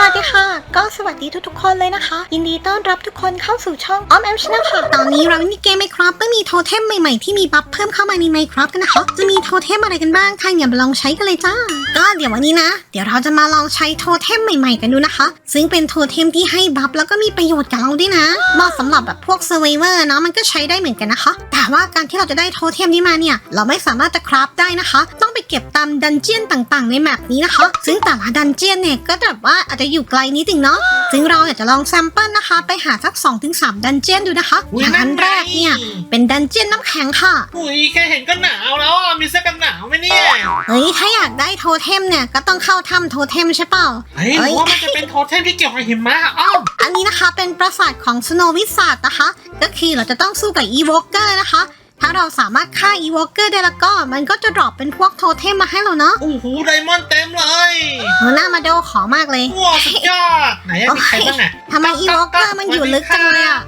สวัสดีค่ะ ก็สวัสดีทุกๆคนเลยนะคะ ยินดีต้อนรับทุกคนเข้าสู่ช่องออมแอมชนะค่ะ ตอนนี้เรามีเกมไมครับก็มีโทเทมใหม่ๆที่มีบัฟเพิ่มเข้ามาในไมครับกันนะคะ จะมีโทเทมอะไรกันบ้างใครอย่ามาลองใช้กันเลยจ้า ก็เดี๋ยววันนี้นะ เดี๋ยวเราจะมาลองใช้โทเทมใหม่ๆกันดูนะคะ ซึ่งเป็นโทเทมที่ให้บัฟแล้วก็มีประโยชน์กับเราด้วยนะเหมาะสำหรับแบบพวกเซอร์ไวเวอร์เนาะมันก็ใช้ได้เหมือนกันนะคะ แต่ว่าการที่เราจะได้โทเทมนี้มาเนี่ยเราไม่สามารถจะคราฟได้นะคะ ต้องไปเก็บตามดันเจียนต่างๆ ในแมปนี้นะคะ ซึ่งแต่ละดันเจียนเนี่ยก็แบบว่าอาจจะอยู่ไกลนิดนึงเนาะซึ่งเราอยากจะลองแซมเปิลนะคะ ไปหาสัก 2-3 ดันเจียนดูนะคะอุ๊ยอย่างอันนั่นไง แรกเนี่ย เป็นดันเจียนน้ำแข็งค่ะ อุ้ยแค่เห็นก็หนาวแล้วอะมีเสื้อกันหนาวไหมเนี่ยเฮ้ย ถ้าอยากได้โทเทมเนี่ย ก็ต้องเข้าถ้ำโทเทมใช่เปล่า เฮ้ยหเอ้รืยอว่ามันจะเป็นโทเทมที่เกี่ยวกับหิมะอ้อมอันนี้นะคะเป็นปราสาทของสโนวิสาดนะคะ ก็คือเราจะต้องสู้กับอีโวเกอร์นะคะ ถ้าเราสามารถฆ่าอีโวเกอร์ได้แล้วก็ มันก็จะดรอปเป็นพวกโทเทมมาให้เราเนาะโอ้โหไดมอนด์เต็มเลยเออหน้ามาโดขอมากเลยว้าวสุดยอดไหนอะมีใครบ้างอะทำไมอีโวเกอร์มันอยู่ลึกจังเลยอะ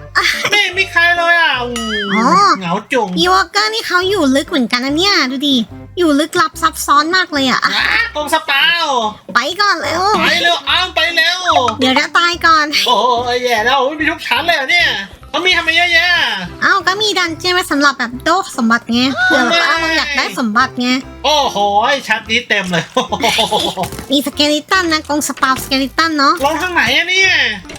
ไม่มีใครเลยอะโอ้โหอ๋อเหงาจุงอีโวเกอร์นี่เขาอยู่ลึกเหมือนกันนะเนี่ยดูดิอยู่ลึกลับซับซ้อนมากเลยอะอะว้ากงสปาวไปก่อนเร็วไปเร็วอ้อมไปเร็วเดี๋ยวจะตายก่อน โอ้ยแย่แล้วโอ้ยมีทุกชั้นเลยเหรอเนี่ย เขามีทำไมเยอะแยะเอ้าก็มีดันเจียนไว้สำหรับแบบโดกสมบัติไงเผื่อแบบว่าเราอยากได้สมบัติไง โอ้โหชั้นนี้เต็มเลยมีสเกลิตันนะกงสปาวสเกลิตันเนาะลงทางไหนอะเนี่ย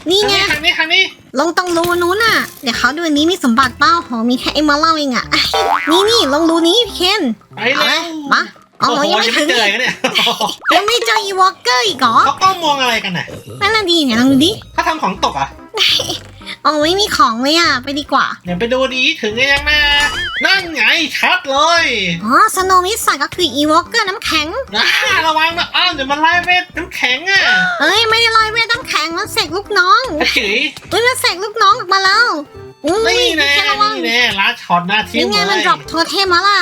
นี่ไงทางนี้ทางนี้ลงตรงรูนู้นน่ะ เดี๋ยวเขาดูอันนี้มีสมบัติเปล่าโหมีแค่เอ็มเมอรัลเองอะนี่นี่ลงรูนี้พี่เคนไปเอาเลเลยยมาเอาโอ้เราโหยังยัไม่งถึงไม่เจอกันเนี่ยยังไม่เจออีวอลเกอร์อีกเหรอเขาก็มองอะไรกันน่ะนั่นน่ะดีเนี่ยลองดูดิเขาทำของตกอะ อ๋อไม่มีของเลยอะไปดีกว่า เดี๋ยวไปดูดีถึงยังนะ นั่นไงชัดเลยอ๋อสโนวิสก็คืออีวอลเกอร์น้ำแข็งนะระวังนะอ้าวเดี๋ยวมันไล่เวทน้ำแข็งอะเอ้ยไม่ได้ลอยเวทน้ำแข็งมันเสกลูกน้องกระจืยเอ้ยมันเสกลูกน้องออกมาแล้วอุ้ยนี่พี่แน่เคนระวังนี่แน่ลาช็อตหน้าทิ้นี่งไงเลมันยดรอปโทเทมมาล่ะ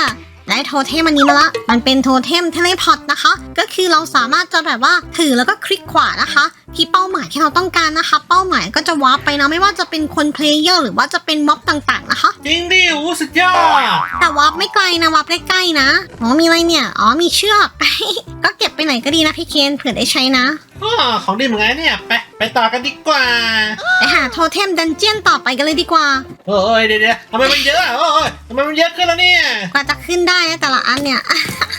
ได้โทเทมอันนี้มาละ มันเป็นโทเทมเทเลพอร์ตนะคะ ก็คือเราสามารถจะแบบว่าถือแล้วก็คลิกขวานะคะ ที่เป้าหมายที่เราต้องการนะคะ เป้าหมายก็จะวาร์ปไปนะไม่ว่าจะเป็นคนเพลเยอร์หรือว่าจะเป็นม็อบต่างๆนะคะ จริงดิโอ้สุดยอดแต่วาร์ปไม่ไกลนะวาร์ปใกล้ๆนะอ๋อมีอะไรเนี่ยอ๋อมีเชือก ก็เก็บไปไหนก็ดีนะพี่เคนเผื่อได้ใช้นะอ๋อของดีเหมือนไงเนี่ยไป ไปต่อกันดีกว่า ไปหาโทเทมดันเจียนต่อไปกันเลยดีกว่าเอ้ยเดี๋ยวเดี๋ยวทำไมมันเยอะอะเอ้ยทำไมมันเยอะขึ้นแล้วเนี่ยกว่าจะขึ้นได้นะแต่ละอันเนี่ย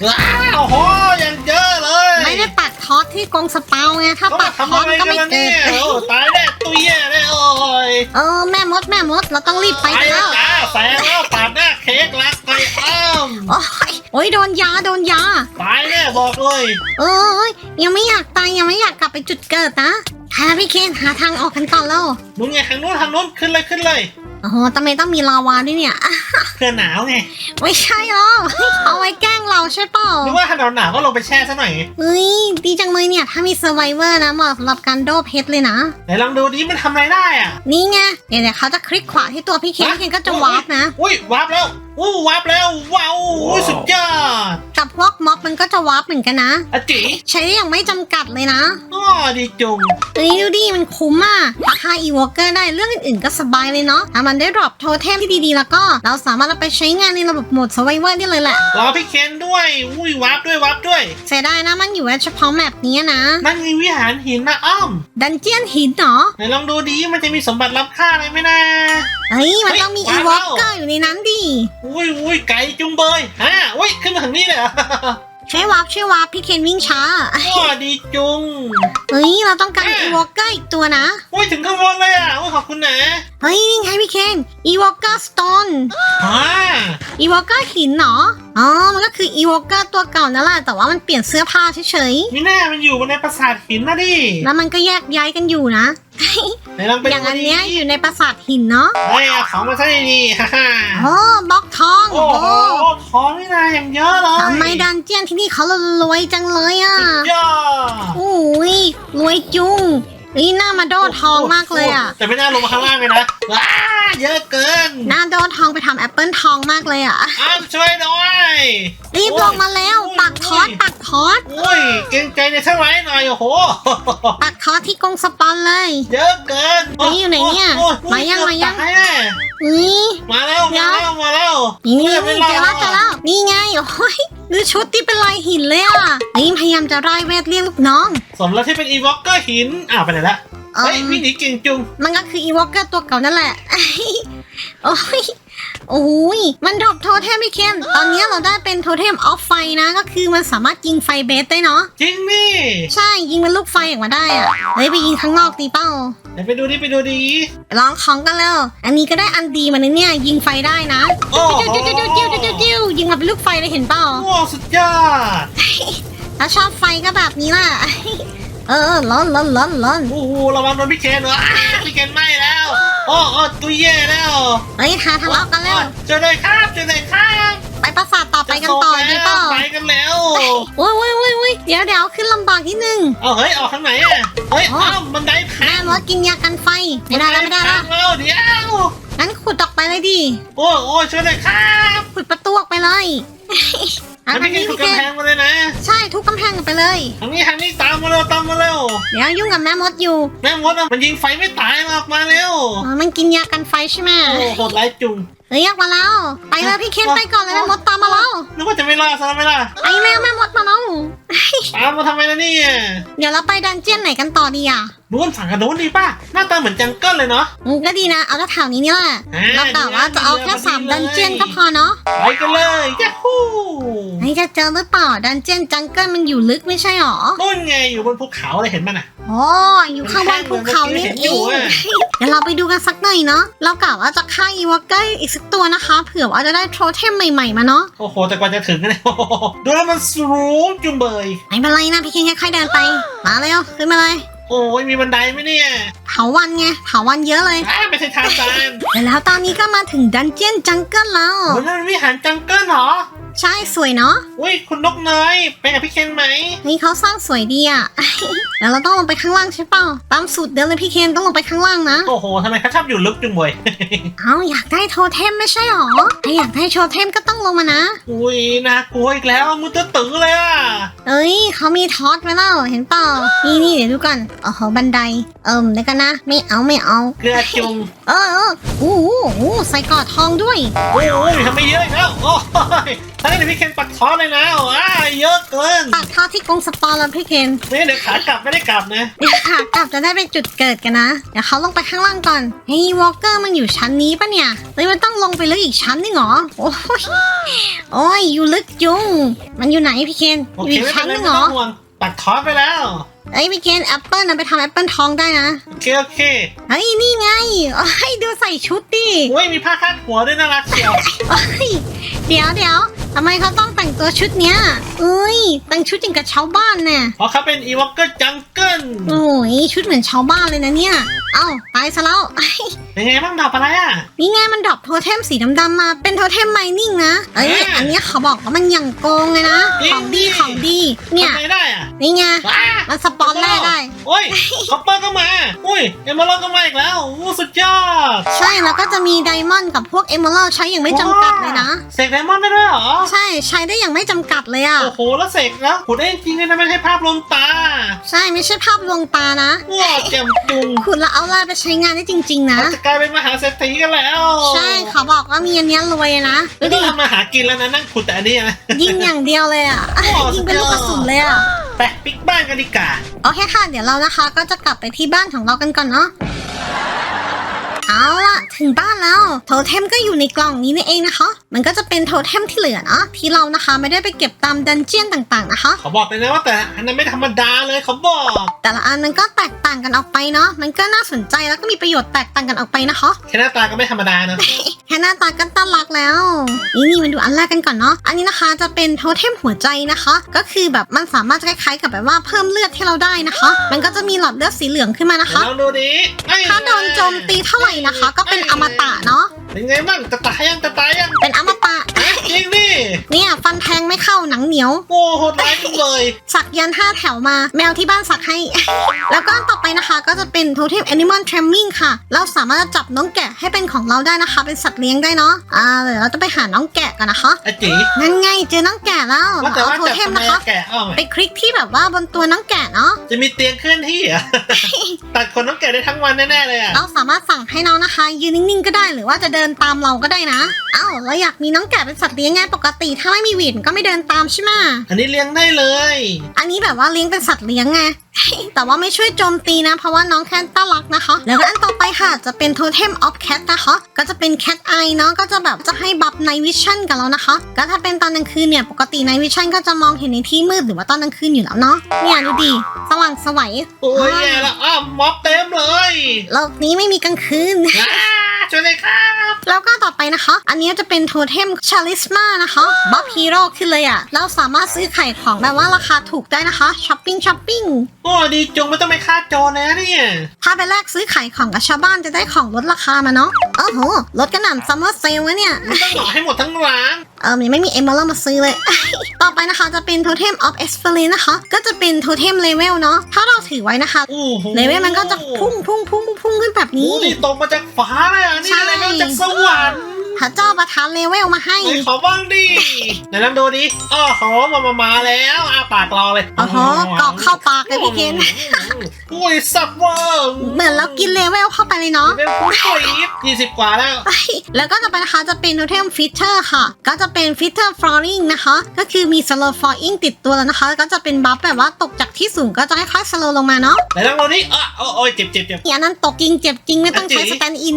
ว้าวโอ้โหยังเยอะเลยไม่ได้ปักทอสที่กรงสเปาไงถ้าเขาปัมากททำออะสไรก็กันไม่ล่ะเกิเนี่ยดโอ้ตายแน่ตุยแย่เลยโอ้ยเออแม่มดแม่มดเราต้องรีบไปไปกันแล้แล้ววจ้าแซงแล้วปาดหน้าเค้กรักไปอ้อมโอ้ยโอ้ยโดนยาโดนยาตายแน่บอกเลยเอ้ยยังไม่อยากตายยังไม่อยากกลับไปจุดเกิดนะ หาพี่เคนหาทางออกกันก่อนแล้วนู้นไงทางนู้นทางนู้นขึ้นเลยขึ้นเลย โอ้โหทำไมต้องมีลาวาด้วยเนี่ยอะเพื่อหนาวไงไม่ใช่หรอกเอาไว้แกล้งเราใช่เปล่าหรือว่าถ้าหนาวหนาวๆก็ลงไปแช่ซะหน่อยเฮ้ยดีจังเลยเนี่ย ถ้ามีเซอร์ไวเวอร์นะเหมาะสำหรับการโดเพชรเลยนะ ไหนลองดูดิมันทำอะไรได้อะ นี่ไงเดี๋ยวเดี๋ยวเขาจะคลิกขวาที่ตัวพี่เคนพี่เคนก็จะวาร์ปนะ อุ้ยวาร์ปแล้ว อู้วาร์ปแล้ว ว้าวอุ้ยสุดยอดกับพวกม็อบมันก็จะวาร์ปเหมือนกันนะอาจิใช้ได้อย่างไม่จำกัดเลยนะอ๋อดีจุงเฮ้ยดูดิมันคุ้มอะราคาอีวอเกอร์ได้เรื่องอื่นๆก็สบายเลยเนาะถ้ามันได้ดรอปโทเทมที่ดีๆ แล้วก็เราสามารถเอาไปใช้งานในระบบโหมด Survivor ได้เลยแหละรอพี่เคนด้วยอุ้ยวาร์ปด้วยวาร์ปด้วย เสียดายนะมันอยู่แค่เฉพาะแมปนี้นะนั่นไงวิหารหินนะอ้อม ดันเจียนหินเหรอไหนลองดูดิมันจะมีสมบัติล้ำค่าอะไรไหมนะ เฮ้ยมันต้องมีเฮ้อียวอว้าวเกอร์อยู่ในนั้นดิอุ้ยอุ้ยไก่จุงเบยฮะอุ้ยขึ้นมาถึงนี่เลยเหรอใช่วาร์ปใช่วาร์ปพี่เคนวิ่งช้าอ๋อดีจุง เฮ้ยเราต้องการอีวอเกอร์อีกตัวนะอุ้ยถึงข้างบนเลยอะอุ้ยขอบคุณนะเฮ้ยนี่ไงพี่เคนอีวอเกอร์สโตนอ่าอีวอเกอร์หินเหรออ๋อมันก็คืออีวอเกอร์ตัวเก่านั่นแหละแต่ว่ามันเปลี่ยนเสื้อผ้าเฉยมีแน่มันอยู่บนในปราสาทหินนะดิๆแล้วมันก็แยกย้ายกันอยู่นะ ไหนลองไปอย่างอันดูดิเนี้ยอยู่ในปราสาทหินเนาะเฮ้ยเอาของมาซะดีๆฮ่าฮ่าโอ้บล็อกทองโอ้โหของนี่นะอย่างเยอะเลยทำไมดันเจียนที่นี่เขารวยจังเลยอะสุดยอดโอ้ยรวยจุงนี่หน้ามาโดทองมากเลยอะแต่ไม่น่าลงมาข้างล่างเลยนะว้า เยอะเกินหน้าโดทองไปทำแอปเปิลทองมากเลยอะ อ้ามช่วยหน่อยรีบลงมาแล้วโอ้ยปักทอสปักทอสอุ้ยเกรงใจในเท่าไหร่หน่อยโอ้โห ปักทอสที่กรงสปอนเลย เยอะเกินเฮ้ยอยู่ไหนเนี่ยโอ้โหมายังมายังเกือบตแน่นี่มาแล้วมาแล้วมาแล้วนี่เฮ้ยไม่เจอรแล้วเจอแล้วนี่ไงโอ้ยดูชุดที่เป็นลายหินเลยอะนี่พยายามจะร่ายเวทเรียกลูกน้อง สมแล้วที่เป็นอีวอลเกอร์หินอ้าวไปไหนละ เอิ่เฮ้ยมวิ่งหนีเก่งจุงมันก็คืออีวอลเกอร์ตัวเก่านั่นแหละ โอ้ยโอ้ยมันดรอปโทเทมพี่เคนตอนนี้เราได้เป็นโทเทมออฟไฟนะ ก็คือมันสามารถยิงไฟเบสได้เนาะ จริงนี่ใช่ ยิงเป็นลูกไฟออกมาได้อะเฮ้ยไปยิงข้างนอกดีเป้าเดี๋ยวไปดูดิไปดูดิไปลองของกันแล้ว อันนี้ก็ได้อันดีมานะเนี่ย ยิงไฟได้นะโอ้จิ้วจิ้วจิ้วจิ้วจิ้วจิ้วจิ้วยิงมาเป็นลูกไฟเลยเห็นเปล่าโอ้สุดยอดถ้าชอบไฟก็แบบนี้ล่ะ เออร้อนร้อนร้อนร้อนโอ้โหระวังโดนพี่เคนเหรออ้าพี่เคนไหม้แล้วโอ้โอ้ตุยเย่แล้วเฮ้ยหาทะเลาะกันแล้วเจอเลยครับเจอเลยครับไปปราสาทต่อไปกันต่อดีเปล่าไปกันแล้วโอ้ยโอ้ยโอ้ยโอ้ยเดี๋ยวเดี๋ยวขึ้นลำบากนิดนึงเอาเฮ้ยออกทางไหนอะเฮ้ยอ๋อเอ้าบันไดพัแม่งมดกินยากันไฟไม่ได้แล้วไม่ได้แล้วบันพังแล้วเดี๋ยวงั้นขุดออกไปเลยดิโอ้โอ้ช่วยเลยครับ ขุดประตูออกไปเลย อันแล้วพี่เคนนี้ถูพี่กเกกำแพงมาเลยนะ ใช่ทุกกำแพงกันไปเลยทางนี้ทางนี้ตามมาเร็วตามมาเร็วเดี๋ยวยุ่งกับแม่มดอยู่ แม่มดอะมันยิงไฟไม่ตายมาออกมาเร็วอ๋อมันกินยากันไฟใช่ไหมโอ้โหดร้ายจุง เฮ้ยออกมาแล้ว ไปเลยพี่เคนไปก่อนเลยแม่มดตามมาแล้วนึกว่าจะไม่รอดซะแล้วไม่ล่ะไปแล้วแม่มดมาแล้วตามมาทำไมล่ะเนี่ย เดี๋ยวเราไปดันเจียนไหนกันต่อดีอะนู้นฝั่งกันโน้นดีป่ะ หน้าตาเหมือนจังเกิลเลยเนาะอืมก็ดีนะ เอาแถวๆนี้นี่แหละอ่าเรากะว่าจะเอาแค่สามดีเลยดันเจียนก็พอเนาะไปกันเลยยาฮูไอ้จะเจอหรือเปล่าดันเจียนจังเกิลมันอยู่ลึกไม่ใช่หรอนู่นไงอยู่บนภูเขาเลยเห็นมันอะอ๋ออยู่ข้างบนภูเขานี่เห็นเออยู่งอะเดี๋ยวเราไปดูกันสักหน่อยเนาะเรากะว่าจะฆ่าอีวอกเกอร์อีกสักตัวนะคะ เผื่อว่าจะได้โทเทมใหม่ๆมาเนาะโอ้โห แต่กว่าจะถึงเนี่ยโอ้โหดูแล้วมันสูงจุงเบยไม่เป็นไรนะพี่เคนค่อยๆเดินไป มาเร็วขึ้นมาเลยโอ้ยมีบันไดไหมเนี่ยเถาวันไงเถาวันเยอะเลยอ้าไม่ใช่ทางซานเดี๋ยวแล้วตอนนี้ก็มาถึงดันเจียนจังเกิลแล้วโอ้ยนั่นมันวิหารจังเกิลเหรอใช่สวยเนาะอุ้ยคุณนกเนยไปกับพี่เคนไหมนี่เขาสร้างสวยดีอะเดี๋ยวเราต้องลงไปข้างล่างใช่เปล่าตามสูตรเดิมเลยพี่เคนต้องลงไปข้างล่างนะ โอ้โหทำไมเขาชอบอยู่ลึกจุงเบยเอาอยากได้โทเทมไม่ใช่หรอถ้าอยากได้โทเทมก็ต้องลงมานะ อุ้ยน่ากลัวอีกแล้วมือตื้อตื้อเลยอะเอ้ยเขามีทอสไว้แล้วเห็นเปล่านี่นี่เดี๋ยวดูกันโอ้โหบันได เอิ่มเดี๋ยวกันนะ ไม่เอาไม่เอาเกลือจุงเออเอออู้หูอู้ใส่กอดทองด้วยโอ้ยทำไม่เยอะอีกแล้วโอ้ยถ้างั้นเดี๋ยวพี่เคนปักท้อเลยนะว้าเยอะเกินปากทอดที่กรงสปอร์แล้วพี่เคนไม่งั้นเดี๋ยวขากลับไม่ได้กลับนะเดี๋ยวขากลับจะได้ไปจุดเกิดกันนะ เดี๋ยวเขาลงไปข้างล่างก่อนเฮ้ยวอลเกอร์มันอยู่ชั้นนี้ปะเนี่ยเฮ้ยมันต้องลงไปลึกอีกชั้นนึงเหรอโอ้ยโอ้ยอยู่ลึกจุงมันอยู่ไหนพี่เคนโออยู่เคอีกไม่เป็ชั้นนไรนึงไม่เหรต้อองห่วงปักท้อไปแล้วเอ้ยพี่เคนแอปเปิลนะไปทำแอปเปิลทองได้นะ โอเค โอเคเฮ้ยนี่ไงโอ้ยดูใส่ชุดดิโอ้ยมีผ้าคาดหัวด้วยน่ารักเชียวโอ้ยเดี๋ยวเดี๋ยว ทำไมเขาต้องแต่งตัวชุดเนี้ยเอ้ย แต่งชุดอย่างกับชาวบ้านเนี่ยเพราะเขาเป็นอีวอลเกอร์จังเกิลโอ้ยชุดเหมือนชาวบ้านเลยนะเนี่ย เอ้าตายซะแล้วเป็นไงบ้างดอกอะไรอะ นี่ไงมันดรอปโทเทมสีดำๆมา เป็นโทเทมไมนิ่งนะเอ้ยอ่าอันเนี้ยเขาบอกว่ามันอย่างโกงเลยนะ จริงของดีดิของดี เนี่ย ทำไงได้อะนี่ไง ว้ามันสปอนแร่ได้ โอ้ยคอปเปอร์ก็มา อุ้ยเอมเมอรัลก็มาอีกแล้วอู้สุดยอดใช่ แล้วก็จะมีไดมอนด์กับพวกเอมเมอรัลใช้อย่างไม่จำกัดเลยนะ เสกไดมอนด์ได้ด้วยเหรอ ใช่ ใช้ได้อย่างไม่จำกัดเลยอะ โอ้โห แล้วเสกแล้วขุดได้จริงๆเลยนะไม่ใช่ภาพลวงตา ใช่ไม่ใช่ภาพลวงตานะว้าวแจ่มจุงขุดแล้วเอาแร่ไปใช้งานได้จริง ๆ นะเราจะกลายเป็นมหาเศรษฐีกันแล้ว ใช่เขาบอกว่ามีอันเนี้ยรวยนะดูไม่ต้ดิองทำมาหากินแล้วนะนั่งขุดแต่อันนี้นะ ยิงอย่างเดียวเลยอะโอ้ยิงเป็นลูกกระสุนเลยอะไปปิกบ้านกันดีกว่าโอเคค่ะ เดี๋ยวเรานะคะ ก็จะกลับไปที่บ้านของเรากันก่อนเนาะ เอาล่ะถึงบ้านแล้ว โทเทมก็อยู่ในกล่องนี้นี่เองนะคะ มันก็จะเป็นโทเทมที่เหลือเนาะที่เรานะคะไม่ได้ไปเก็บตามดันเจียนต่างๆนะคะ เขาบอกเลยนะว่าแต่อันนั้นไม่ธรรมดาเลยเขาบอก แต่ละอันมันก็แตกต่างกันออกไปเนาะมันก็น่าสนใจแล้วก็มีประโยชน์แตกต่างกันออกไปนะคะ แค่หน้าตาก็ไม่ธรรมดานะ แค่หน้าตาก็ต้อนรักแล้ว นี่นี่มาดูอันแรกกันก่อนเนาะอันนี้นะคะจะเป็นโทเทมหัวใจนะคะ ก็คือแบบมันสามารถจะคล้ายๆกับแบบว่าเพิ่มเลือดให้เราได้นะคะ มันก็จะมีหลอดเลือดสีเหลืองขึ้นมานะคะลองดูดิไอ้ถ้าโดนโจมตีเท่าไหร่นะคะ ก็เป็นอมตะเนาะเป็นไงบ้างจะตายยังจะตายยังเป็นอมตะเอ๊ะจริงดิ เนี่ยฟันแทงไม่เข้าหนังเหนียว โอ้โหดร้ายจังเลย สักยันต์ห้าแถวมา แมวที่บ้านสักให้ แล้วก็อันต่อไปนะคะ ก็จะเป็น Totem Animal Tramming ค่ะ เราสามารถจับน้องแกะให้เป็นของเราได้นะคะ เป็นสัตว์เลี้ยงได้เนาะอ่าเดี๋ยวเราจะไปหาน้องแกะกันนะคะไอ้จีนั่นไงเจอน้องแกะแล้วว่าแต่เอาว่าโทจับเทมทำไมนะคะ แกะอ้อมไปคลิกที่แบบว่าบนตัวน้องแกะเนาะ จะมีเตียงเคลื่อนที่เหรอะตัดขนน้องแกะได้ทั้งวันแน่ๆเลยอะ เราสามารถสั่งให้น้องนะคะ ยืนนิ่งๆก็ได้หรือว่าจะเดินตามเราก็ได้นะ เอ้าเราอยากมีน้องแกะเป็นสัตว์เลี้ยงไงปกติถ้าไม่มีหวีดมันก็ไม่เดินตามใช่ไหมอันนี้เลี้ยงได้เลย อันนี้แบบว่าเลี้ยงเป็นสัตว์เลี้ยงไง แต่ว่าไม่ช่วยโจมตีนะ เพราะว่าน้องแค่ต้ารักนะคะ แล้วก็อันต่อไปค่ะจะเป็น Totem of Cat นะคะ ก็จะเป็น Cat Eye เนาะก็จะแบบจะให้บัฟ Night Vision กับเรานะคะ ก็ถ้าเป็นตอนกลางคืนเนี่ยปกติ Night Vision ก็จะมองเห็นในที่มืดหรือว่าตอนกลางคืนอยู่แล้วเนาะเนี่ยดูดิสว่างไสวัยโอ้ยแย่แล้วอ้าวม็อบเต็มเลยโลกนี้ไม่มีกลางคืนอ่า ช่วยเลยครับ แล้วก็ต่อไปนะคะ อันนี้จะเป็นโทเทมชาลิสมานะคะบัฟฮีโร่ขึ้นเลยอะ่ะ เราสามารถซื้อไข่ของแบบว่าราคาถูกได้นะคะช้อปปิ้งช้อปปิ้งโอ้ดีจงไม่ต้องไปฆ่าโจรแล้วเนี่ยถ้าไปแลกซื้อไข่ของกับชาวบ้านจะได้ของลดราคามาเนาะโอ้โหลดกระหน่ำซัมเมอร์เซลวะเนี่ยมันต้องหลอกให้หมดทั้งร้าน เออยังไม่มีเอมเบอร์มาซื้อเลย ต่อไปนะคะจะเป็นโทเทมออฟเอสเฟลนะคะ ก็จะเป็นโทเทมเลเวลเนาะ ถ้าเราถือไว้นะคะโอ้โหเลเวลมันก็จะพุ่งพุ่งพุ่งพุ่งขึ้นแบบโอ้นี้นี่ตกมาจากฟ้าเลยอะ นี่ใช่อะไรมาจากสวรรค์พระเจ้าประทานเลเวลมาให้ไหนขอบ้างดิไหนลองดูดิอ้อโหมามามาแล้วอาปากรอเลยโอ้โหกรอกเข้าปากเลยพี่เคน โอ้ยสับเวอร์เหมือนเรากินเลเวลเข้าไปเลยเนาะ เป็นผู้ช่วยยี่สิบกว่าแล้วแล้วก็จะเป็นนะคะจะเป็นโทเทมฟิเ t อร์ค่ะ ก็จะเป็นฟิเ t อร์ฟลอริงนะคะ ก็คือมีสโลฟลอริงติดตัวแล้วนะคะ ก็จะเป็นบัฟแบบว่าตกจากที่สูงก็จะค่อยๆสโลลงมาเนาะไหนลองดูดิอะโอ้โอ้ยเจ็บเจ็บเจ็บอันนั้นตกจริงเจ็บจริงไม่ต้องใช้อะสจิ๋แตนด์อิน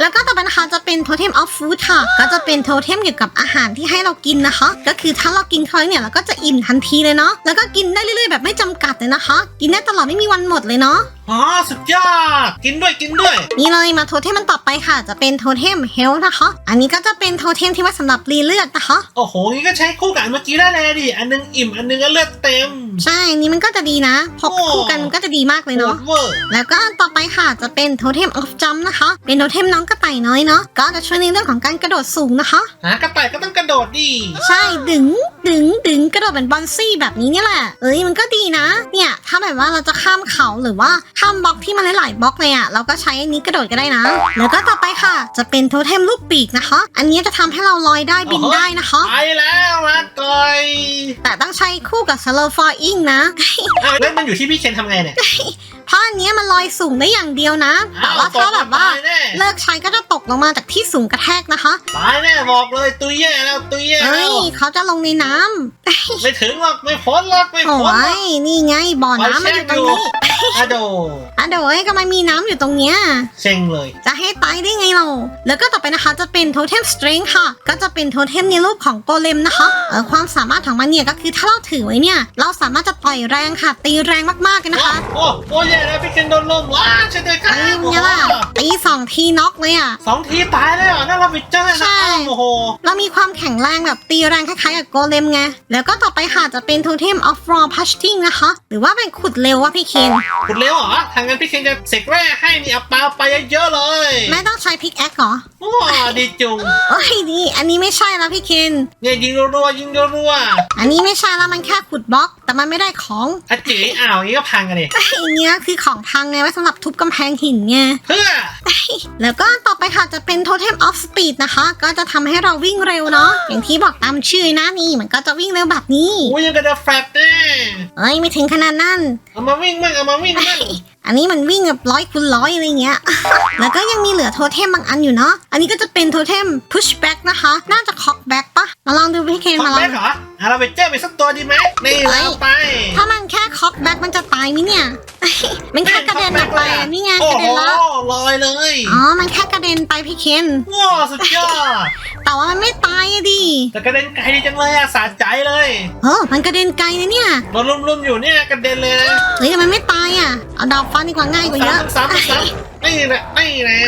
แล้วก็ต่อไปนะคะจะเป็นโทเทมออฟฟู้ดค่ะ ก็จะเป็นโทเทมเกี่ยวกับอาหารที่ให้เรากินนะคะ ก็คือถ้าเรากินเขาเนี่ยเราก็จะอิ่มทันทีเลยเนาะ แล้วก็กินได้เรื่อยๆแบบไม่จำกัดเลยนะคะ กินได้ตลอดไม่มีวันหมดเลยเนาะอ๋อสุดยอด กินด้วยกินด้วย นี่เลยมาโทเทมมันต่อไปค่ะ จะเป็นโทเทมเฮลนะคะ อันนี้ก็จะเป็นโทเทมที่ไว้สำหรับรีเลือดนะคะ โอ้โหงี้ก็ใช้คู่กับอันเมื่อกี้ได้เลยดิ อันนึงอิ่มอันนึงก็เลือดเต็ม ใช่อันนี้มันก็จะดีนะพกโอ้ คู่กันมันก็จะดีมากเลยโหเนาะดเวอร์แล้วก็อันต่อไปค่ะจะเป็นโทเทมออฟจัมนะคะ เป็นโทเทมน้องกระต่ายน้อยเนาะ ก็จะช่วยในเรื่องของการกระโดดสูงนะคะ หากระต่ายก็ต้องกระโดดดิใช่ดึงดึงดึงกระโดดเป็นบอนซี่แบบนี้เนี่ยแหละ เอ้ยมันก็ดีนะ เนี่ย ถ้าแบบว่าเราจะข้ามเขาหรือว่าข้ามบล็อกที่มันหลายๆบล็อกเลยอะเราก็ใช้อันนี้กระโดดก็ได้นะ แล้วก็ต่อไปค่ะ จะเป็นโทเทมลูกปีกนะคะ อันนี้จะทำให้เราลอยได้บินได้นะคะ ไปแล้วลาก่อยแต่ต้องใช้คู่กับ slow falling นะอ้าวแล้วมันอยู่ที่พี่เคนทำไงเนี่ยเพราะอันเนี้ยมันลอยสูงได้อย่างเดียวนะ แต่อ้าวว่าตถ้ากแบบว่าตายแน่เลิกใช้ก็จะตกลงมาจากที่สูงกระแทกนะคะตายแน่บอกเลยตุยแย่แล้วตุยแย่เอ้แล้ยวเขาจะลงในน้ำไม่ถึงหรอกไม่พ้นหรอกไม่โอ้พ้นหรอกยนี่ไงบ่อน้ำมันอยู่ตรงนี้อะโดอะเดี๋ยวเอ้ยก็มันมีน้ำอยู่ตรงเนี้ย เซ็งเลย จะให้ตายได้ไงเรา แล้วก็ต่อไปนะคะจะเป็นโทเทมสตริงค่ะ ก็จะเป็นโทเทมในรูปของโกเลมนะคะเออความสามารถของมันเนี่ยก็คือถ้าเราถือไว้เนี่ย เราสามารถจะต่อยแรงค่ะ ตีแรงมากๆเลยนะคะ โอ้โอ้แย่แล้วพี่เคนโดนลมว้าช่วยด้วยครัไอ้บเนี่ยล่ะตีสองทีน็อกเลยอะสองทีตายเลยเหรอน่ารักวิจังเลยใช่นะอ้าวโอ้โหเรามีความแข็งแรงแบบตีแรงคล้ายๆกับโกเลมไงแล้วก็ต่อไปค่ะจะเป็นโทเทมออฟรอพัชทิงนะคะ หรือว่าเป็นขุดเร็วว่ะพี่เคนขุดเร็วเหรอถ้างั้นพี่เคนจะเสกแร่ให้นี่เอาปลาไปเยอะๆเลย ไม่ต้องใช้พิกแอคเหรอ ว้าดีจุงโอ้ยดี อันนี้ไม่ใช่แล้วพี่เคนเนี่ยยิงรัวๆยิงรัวอันนี้ไม่ใช่แล้วมันแค่ขุดบล็อก แต่มันไม่ได้ของๆอะจีอ้าวอย่างนี้ก็พังกันดิไอ้เนี้ยคือของพังไงไว้สำหรับทุบกำแพงหินไง เพื่อแล้วก็ต่อไปค่ะจะเป็นโทเทมออฟสปีดนะคะ ก็จะทำให้เราวิ่งเร็วเนาะ อย่างที่บอกตามชื่อนะนี่ มันก็จะวิ่งเร็วแบบนี้โอ้ยยังกระเดาแฟลตแน่เอ้ย ไม่ถึงขนาดนั้น เอามาวิ่งมั่งเอามาวิ่งมั่ง อันนี้มันวิ่งแบบร้อยคูณร้อยอะไรเงี้ย แล้วก็ยังมีเหลือโทเทมบางอันอยู่เนาะ อันนี้ก็จะเป็นโทเทม pushback นะคะ น่าจะคอกแบ็กปะมาลองดูพี่เคนคอมาลอแบ็งกเหรออะเราไปเจอไปสักตัวดีไหมนี่แล้วไป ถ้ามันแค่คอกแบ็กมันจะตายไหมเนี่ย มันแค่กระเด็นออกไปอะนี่ไงโอ้กระโหเด็นละลอยเลยอ๋อ มันแค่กระเด็นไปพี่เคนว้าวสุดยอด แต่ว่ามันไม่ตายอะดิแต่กระเด็นไกลดีจังเลยอะสะใจเลยเออมันกระเด็นไกลนะเนี่ยโดนลุมๆอยู่เนี่ยกระเด็นเลยนะเฮ้ยแต่มันไม่ตายอะเอาดาบฟันดีกว่าง่ายกว่าเยอะ ซ้ำๆซ้ำๆนี่แหละนี่แหละ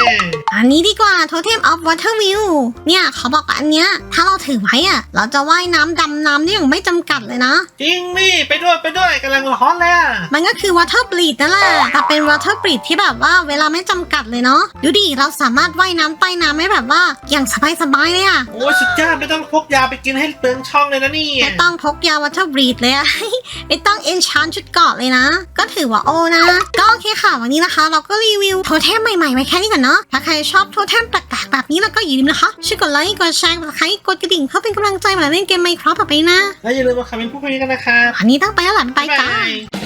อันนี้ดีกว่า Totem of Water View เนี่ยเขาบอกว่าอันเนี้ยถ้าเราถือไว้อะเราจะว่ายน้ำดำน้ำได้อย่างไม่จำกัดเลยนะ จริงนี่ไปด้วยไปด้วยกำลังร้อนเลยอะมันก็คือ Water Bleed นั่นแหละแต่เป็น Water Bleed ที่แบบว่าเวลาไม่จำกัดเลยเนาะดูดิเราสามารถว่ายน้ำใต้น้ำไม่แบบว่าอย่างสบายๆเลยอะ โอ้ยสุดยอดไม่ต้องพกยาไปกินให้เปลืองช่องเลยนะนี่ไม่ต้องพกยา Water Bleed เลยอะ ไม่ต้อง enchant ชุดเกราะเลยนะ ก็ถือว่าโอนะ ก็โอเคค่ะ วันนี้นะคะ เราก็รีวิวโทเทมใหม่ๆไว้แค่นี้ก่อนเนาะ ถ้าใครชอบโทเทมแปลกๆแบบนี้แล้วก็อย่าลืมนะคะ ช่วยกดไลค์ กดแชร์ กดไลค์กดกระดิ่งเพื่อเป็นกำลังใจมาเล่นเกมไมค์ครับต่อไปนะ แล้วอย่าลืมมาคอมเมนต์พูดคุยกันนะครับอันนี้ต้องไปแล้วหลังไปจ้า บ๊ายบาย